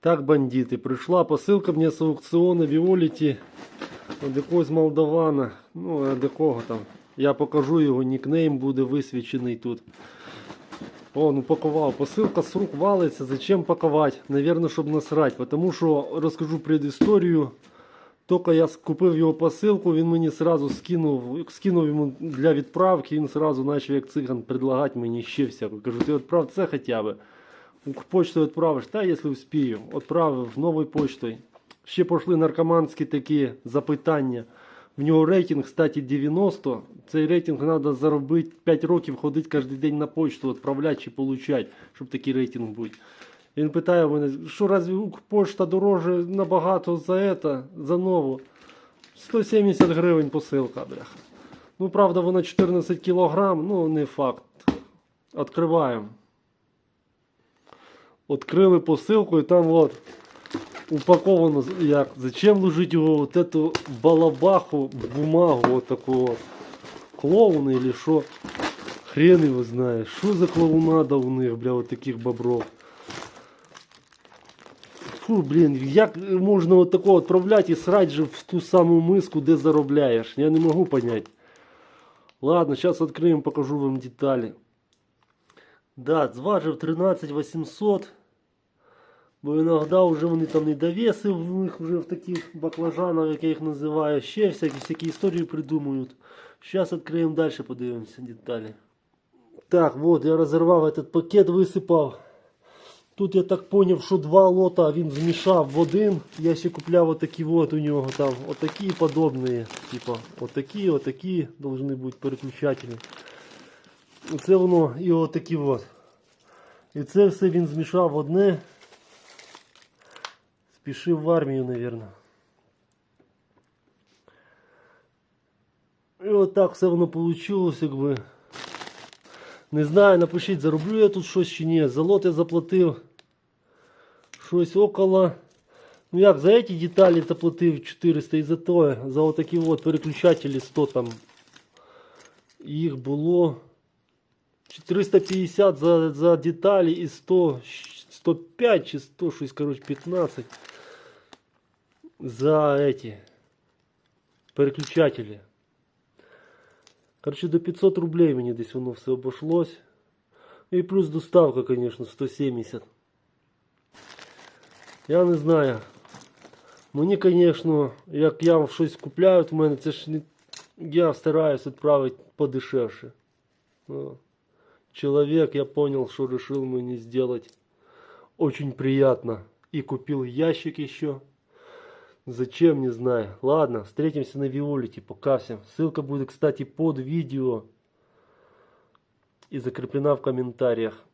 Так, бандити, прийшла посилка мені з аукціону Віоліті від якогось молдавана. Ну, від якого там. Я покажу його, нікнейм буде висвічений тут. О, ну пакував. Посилка з рук валиться. Зачем пакувати? Наверно, щоб насрать. Потому що розкажу предісторію. Тільки я купив його посилку, він мені сразу скинув, скинув йому для відправки, він сразу почав як циган предлагати мені ще всяку. Кажу, ти відправ це хоча б. Почту відправиш, та якщо вспію. Відправив новою почтою. Ще пішли наркоманські такі запитання. В нього рейтинг, кстати, 90. Цей рейтинг треба заробити 5 років, ходити кожен день на почту, відправляти чи получати, щоб такий рейтинг був. Він питає мене, що разве Укрпошта дороже набагато за это, за нову? 170 гривень посилка, бляха. Ну, правда, вона 14 кілограм, ну не факт. Откриваємо. Открили посилку і там от упаковано як. Зачем ложить його вот эту балабаху, бумагу вот такого клоуна или що? Хрен його знає. Що за клоунада у них, бля, вот таких бобров. Фу, блін, як можна от такого відправляти і срать же в ту саму миску, де заробляєш? Я не можу понять. Ладно, зараз відкриємо, покажу вам деталі. Да, зважив 13 800. Бо іноді вже вони там недовеси в них вже в таких баклажанах, як я їх називаю. Ще всякі, всякі історії придумують. Зараз відкриємо далі, подивимося деталі. Так, вот, я розірвав этот пакет, висипав. Тут я так поняв, що два лота він змішав в один. Я ще купляв отакі вот у нього там, отакі подобні. Типа, отакі, отакі должны бути переключателі. Оце воно і отакі от. І це все він змішав одне. Спішив в армію, напевно. І отак все воно вийшло, якби. Не знаю, напишіть, зароблю я тут щось чи ні. За лот я заплатив щось около. Ну як, за эти деталі заплатив 400 і за то, за отакі от переключателі 100 там. Їх було 450 за, за деталі і 100, 105 чи 100, щось, короче, 15 за эти переключателі. Короче, до 500 рублей мені десь воно все обошлось. І плюс доставка, конечно, 170. Я не знаю. Мені, конечно, як я щось купляю, в мене це ж не. Я стараюсь відправити подешевше. Человек, я понял, что решил мне сделать очень приятно. И купил ящик еще. Зачем, не знаю. Ладно, встретимся на Виолете. Пока всем. Ссылка будет, кстати, под видео. И закреплена в комментариях.